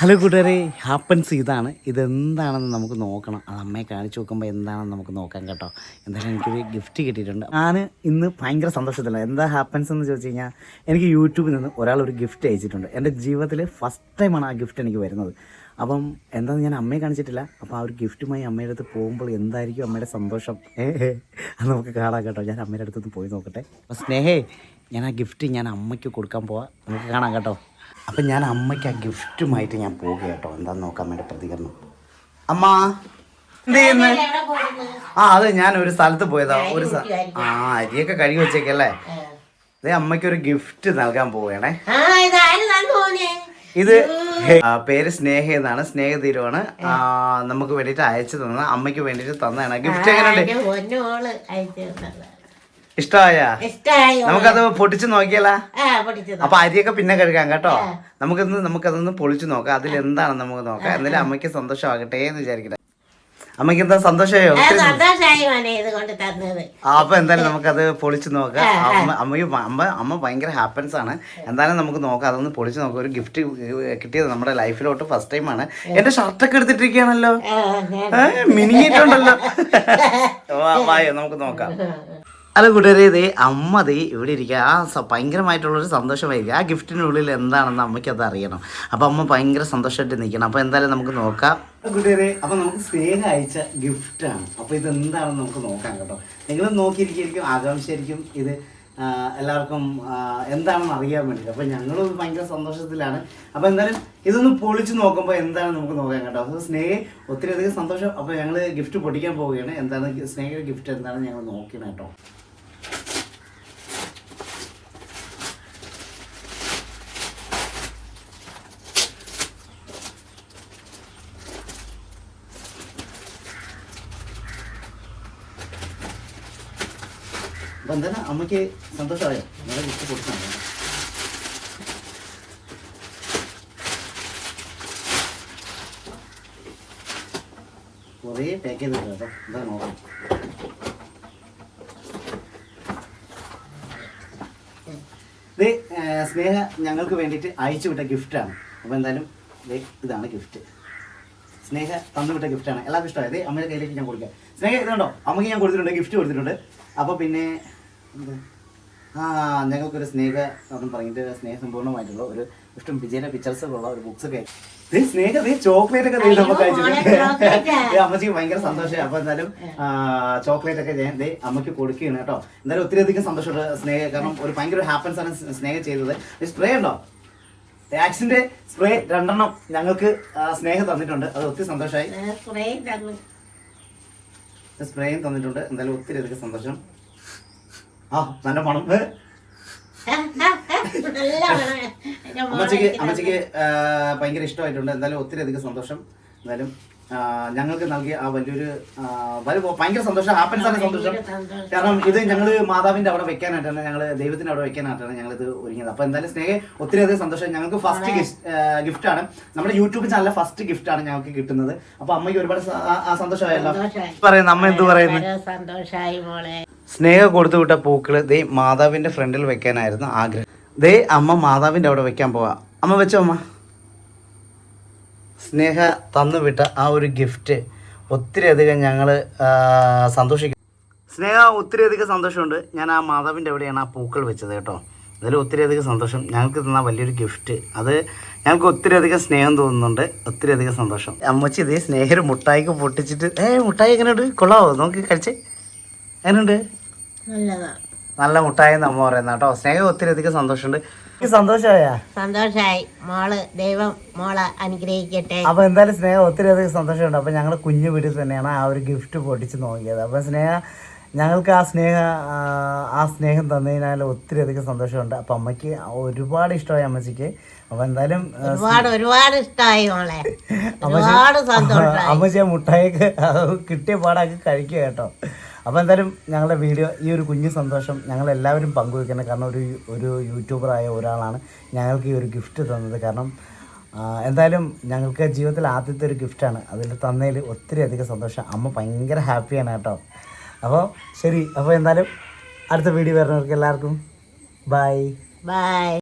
Hello കൂട്ടുകാരെ happens ഇതാണ്. ഇതെന്താണെന്ന് നമുക്ക് നോക്കണം. അത് അമ്മയെ കാണിച്ചു നോക്കുമ്പോൾ എന്താണെന്ന് നമുക്ക് നോക്കാം കേട്ടോ. എന്തായാലും എനിക്കൊരു ഗിഫ്റ്റ് കിട്ടിയിട്ടുണ്ട്. ഞാൻ ഇന്ന് ഭയങ്കര സന്തോഷത്തിലാണ്. എന്താ ഹാപ്പൻസ് എന്ന് ചോദിച്ചു കഴിഞ്ഞാൽ എനിക്ക് യൂട്യൂബിൽ നിന്ന് ഒരാൾ ഒരു ഗിഫ്റ്റ് അയച്ചിട്ടുണ്ട്. എന്റെ ജീവിതത്തിൽ ഫസ്റ്റ് ടൈമാണ് ആ ഗിഫ്റ്റ് എനിക്ക് വരുന്നത്. അപ്പം എന്താണെന്ന് ഞാൻ അമ്മയെ കാണിച്ചിട്ടില്ല. അപ്പോൾ ആ ഒരു ഗിഫ്റ്റുമായി അമ്മയുടെ അടുത്ത് പോകുമ്പോൾ എന്തായിരിക്കും അമ്മയുടെ സന്തോഷം? അത് നമുക്ക് കാണാം കേട്ടോ. ഞാൻ അമ്മയുടെ അടുത്തൊന്ന് പോയി നോക്കട്ടെ. അപ്പോൾ സ്നേഹേ ഞാൻ ആ ഗിഫ്റ്റ് ഞാൻ അമ്മയ്ക്ക് കൊടുക്കാൻ പോവാം. നമുക്ക് കാണാം കേട്ടോ. അപ്പം ഞാൻ അമ്മയ്ക്ക് ആ ഗിഫ്റ്റുമായിട്ട് ഞാൻ പോകുക കേട്ടോ. എന്താ നോക്കാൻ വേണ്ടി പ്രതികരണം. അമ്മ എന്ത് ചെയ്യുന്നു? ആ അത് ഞാൻ ഒരു സ്ഥലത്ത് പോയതാ. ഒരു ആ അരിയൊക്കെ കഴുകി വെച്ചേക്കല്ലേ അതെ അമ്മയ്ക്ക് ഒരു ഗിഫ്റ്റ് നൽകാൻ പോവുകയാണേ. ഇത് പേര് സ്നേഹ എന്നാണ്. സ്നേഹ തീരുവാണ് നമുക്ക് വേണ്ടിയിട്ട് അയച്ചു തന്ന അമ്മയ്ക്ക് വേണ്ടിയിട്ട് തന്നതാണ്. ഗിഫ്റ്റ് എങ്ങനെയുണ്ട്. ഇഷ്ടമായ നമുക്കത് പൊട്ടിച്ചു നോക്കിയാലാ അപ്പൊ അരിയൊക്കെ പിന്നെ കഴുകാം കേട്ടോ. നമുക്കൊന്ന് നമുക്കതൊന്ന് പൊളിച്ചു നോക്കാം. അതിൽ എന്താണ് നമുക്ക് നോക്കാം? എന്നാലും അമ്മയ്ക്ക് സന്തോഷമാകട്ടെ എന്ന് വിചാരിക്കട്ടെ അമ്മയ്ക്ക് എന്താ സന്തോഷമായോ? അപ്പൊ എന്തായാലും നമുക്കത് പൊളിച്ചു നോക്കാം. അമ്മ അമ്മയും അമ്മ അമ്മ ഭയങ്കര ഹാപ്പൻസ് ആണ്. എന്തായാലും നമുക്ക് നോക്കാം. അതൊന്ന് പൊളിച്ചു നോക്കാം. ഒരു ഗിഫ്റ്റ് കിട്ടിയത് നമ്മുടെ ലൈഫിലോട്ട് ഫസ്റ്റ് ടൈം ആണ്. എന്റെ ഷർട്ടൊക്കെ എടുത്തിട്ടിരിക്കുകയാണല്ലോ. മിനിങ്ങിയിട്ടുണ്ടല്ലോ വായോ നമുക്ക് നോക്കാം. ഹലോ കൂട്ടുകാരെ ദേ അമ്മ ദേ ഇവിടെ ഇരിക്കുക ആ ഭയങ്കരമായിട്ടുള്ളൊരു സന്തോഷമായിരിക്കും. ആ ഗിഫ്റ്റിനുള്ളിൽ എന്താണെന്ന് അമ്മയ്ക്കത് അറിയണം. അപ്പം അമ്മ ഭയങ്കര സന്തോഷമായിട്ട് നിൽക്കണം. അപ്പം എന്തായാലും നമുക്ക് നോക്കാം. കൂട്ടുകാരെ അപ്പം നമുക്ക് സ്നേഹം അയച്ച ഗിഫ്റ്റാണ്. അപ്പോൾ ഇത് എന്താണെന്ന് നമുക്ക് നോക്കാം കേട്ടോ. നിങ്ങളും നോക്കിയിരിക്കും ആകാംക്ഷയായിരിക്കും. ഇത് എല്ലാവർക്കും എന്താണെന്ന് അറിയാൻ വേണ്ടിയിട്ട്. അപ്പോൾ ഞങ്ങളും ഭയങ്കര സന്തോഷത്തിലാണ്. അപ്പോൾ എന്തായാലും ഇതൊന്ന് പൊളിച്ച് നോക്കുമ്പോൾ എന്താണ് നമുക്ക് നോക്കാം കേട്ടോ. അപ്പോൾ സ്നേഹ ഒത്തിരി അധികം സന്തോഷം. അപ്പോൾ ഞങ്ങൾ ഗിഫ്റ്റ് പൊട്ടിക്കാൻ പോവുകയാണ്. എന്താണ് സ്നേഹയുടെ ഗിഫ്റ്റ് എന്താണെന്ന് ഞങ്ങൾ നോക്കണം കേട്ടോ. എന്താണ് അമ്മയ്ക്ക് സന്തോഷമായോ? നിങ്ങളെ ഗിഫ്റ്റ് കൊടുക്കണം കുറേ പാക്ക് ചെയ്തിട്ടുണ്ട് കേട്ടോ. എന്താ നോക്കാം. ഇത് സ്നേഹ ഞങ്ങൾക്ക് വേണ്ടിയിട്ട് അയച്ചു വിട്ട ഗിഫ്റ്റാണ് അപ്പോൾ എന്തായാലും ഇതാണ് ഗിഫ്റ്റ് സ്നേഹ തന്നു വിട്ട ഗിഫ്റ്റാണ് എല്ലാവർക്കും ഇഷ്ടമായത് അമ്മയുടെ കയ്യിലേക്ക് ഞാൻ കൊടുക്കാം. സ്നേഹ ഇതുണ്ടോ? അമ്മയ്ക്ക് ഞാൻ കൊടുത്തിട്ടുണ്ട് ഗിഫ്റ്റ് കൊടുത്തിട്ടുണ്ട്. അപ്പോൾ പിന്നെ ആ ഞങ്ങൾക്കൊരു സ്നേഹ എന്ന് പറഞ്ഞിട്ട് സ്നേഹസമ്പൂർണമായിട്ടുള്ള ഒരു ഇഷ്ടം വിജയന്റെ പിക്ചേഴ്സ് ഉള്ള ഒരു ബുക്സ് ഒക്കെ സ്നേഹ ചോക്ലേറ്റ് ഒക്കെ നമുക്ക് അയച്ചിട്ടുണ്ട് അമ്മച്ചിക്ക് ഭയങ്കര സന്തോഷമായി. അപ്പൊ എന്തായാലും ചോക്ലേറ്റ് ഒക്കെ ഞാൻ അമ്മയ്ക്ക് കൊടുക്കുകയാണ് കേട്ടോ. എന്തായാലും ഒത്തിരി അധികം സന്തോഷമുണ്ട് സ്നേഹ കാരണം ഒരു ഭയങ്കര ഹാപ്പൻസ് ആണ് സ്നേഹ ചെയ്തത്. സ്പ്രേ ഉണ്ടോ? ആക്സിന്റെ സ്പ്രേ രണ്ടെണ്ണം ഞങ്ങൾക്ക് സ്നേഹം തന്നിട്ടുണ്ട്. അത് ഒത്തിരി സന്തോഷമായി. സ്പ്രേയും തന്നിട്ടുണ്ട്. എന്തായാലും ഒത്തിരി അധികം സന്തോഷം. ആ നല്ല പണം അമ്മച്ചിക്ക് അമ്മച്ചിക്ക് ഭയങ്കര ഇഷ്ടമായിട്ടുണ്ട്. എന്തായാലും ഒത്തിരി അധികം സന്തോഷം. എന്തായാലും ഞങ്ങൾക്ക് നൽകിയ ആ വലിയൊരു വലിയ ഭയങ്കര സന്തോഷം. ഹാപ്പൻസ് ആണ് സന്തോഷം. കാരണം ഇത് ഞങ്ങൾ മാതാവിന്റെ അവിടെ വെക്കാനായിട്ടാണ് ഞങ്ങൾ ദൈവത്തിന്റെ അവിടെ വെക്കാനായിട്ടാണ് ഞങ്ങൾ ഇത് ഒരുങ്ങിയത്. അപ്പൊ എന്തായാലും സ്നേഹം ഒത്തിരി അധികം സന്തോഷം. ഞങ്ങൾക്ക് ഫസ്റ്റ് ഗിഫ്റ്റ് ആണ്. നമ്മുടെ യൂട്യൂബ് ചാനലിലെ ഫസ്റ്റ് ഗിഫ്റ്റ് ആണ് ഞങ്ങൾക്ക് കിട്ടുന്നത്. അപ്പൊ അമ്മയ്ക്ക് ഒരുപാട് സന്തോഷമായല്ലോ. പറയുന്നത് പറയുന്നു അമ്മ എന്ത് പറയുന്നു? വളരെ സന്തോഷായി മോളെ. സ്നേഹ കൊടുത്തു വിട്ട പൂക്കൾ ദേ മാതാവിന്റെ ഫ്രണ്ടിൽ വെക്കാനായിരുന്നു ആഗ്രഹം. ദേ അമ്മ മാതാവിന്റെ അവിടെ വെക്കാൻ പോവാ. അമ്മ വെച്ചോ അമ്മ. സ്നേഹ തന്നു വിട്ട ആ ഒരു ഗിഫ്റ്റ് ഒത്തിരി അധികം ഞങ്ങൾ സന്തോഷിക്കും സ്നേഹ ഒത്തിരി അധികം സന്തോഷമുണ്ട്. ഞാൻ ആ മാതാവിന്റെ അവിടെയാണ് ആ പൂക്കൾ വെച്ചത് കേട്ടോ. അതിൽ ഒത്തിരി അധികം സന്തോഷം. ഞങ്ങൾക്ക് തന്ന വലിയൊരു ഗിഫ്റ്റ് അത് ഞങ്ങൾക്ക് ഒത്തിരി അധികം സ്നേഹം തോന്നുന്നുണ്ട്. ഒത്തിരി അധികം സന്തോഷം. അമ്മച്ചി ഇതേ സ്നേഹർ മുട്ടായിക്ക് പൊട്ടിച്ചിട്ട് ഏ മുട്ടായി എങ്ങനെയുണ്ട്? കൊള്ളാവോ? നമുക്ക് കഴിച്ചേ. എങ്ങനെയുണ്ട്? നല്ല മുട്ടായി എന്ന് അമ്മ പറയുന്ന കേട്ടോ. സ്നേഹം ഒത്തിരി അധികം സന്തോഷമുണ്ട്. സന്തോഷമായ സന്തോഷായി? മോൾ ദൈവം മോളെ അനുഗ്രഹിക്കട്ടെ. അപ്പൊ എന്തായാലും സ്നേഹം ഒത്തിരി അധികം സന്തോഷമുണ്ട്. അപ്പൊ ഞങ്ങൾ കുഞ്ഞു വീട്ടിൽ തന്നെയാണ് ആ ഒരു ഗിഫ്റ്റ് പൊട്ടിച്ച് നോക്കിയത്. അപ്പൊ സ്നേഹ ഞങ്ങൾക്ക് ആ സ്നേഹ ആ, സ്നേഹം തന്നതിനാൽ ഒത്തിരി അധികം സന്തോഷമുണ്ട്. അപ്പൊ അമ്മയ്ക്ക് ഒരുപാട് ഇഷ്ടമായി അമ്മച്ചിക്ക്. അപ്പൊ എന്തായാലും ഒരുപാട് ഒരുപാട് ഇഷ്ടമായി മോളെ. അമ്മച്ചി ആ മുട്ടായിക്ക് കിട്ടിയ പാടാക്കി കഴിക്കുക കേട്ടോ. അപ്പോൾ എന്തായാലും ഞങ്ങളുടെ വീഡിയോ ഈ ഒരു കുഞ്ഞു സന്തോഷം ഞങ്ങൾ എല്ലാവരും പങ്കുവെക്കണം കാരണം ഒരു ഒരു യൂട്യൂബറായ ഒരാളാണ് ഞങ്ങൾക്ക് ഈ ഒരു ഗിഫ്റ്റ് തന്നത്. കാരണം എന്തായാലും ഞങ്ങൾക്ക് ജീവിതത്തിൽ ആദ്യത്തെ ഒരു ഗിഫ്റ്റാണ് അതിൽ തന്നതിൽ ഒത്തിരി അധികം സന്തോഷം. അമ്മ ഭയങ്കര ഹാപ്പിയാണ് കേട്ടോ. അപ്പോൾ ശരി അപ്പോൾ എന്തായാലും അടുത്ത വീഡിയോ വരുന്നവർക്ക് എല്ലാവർക്കും ബൈ ബൈ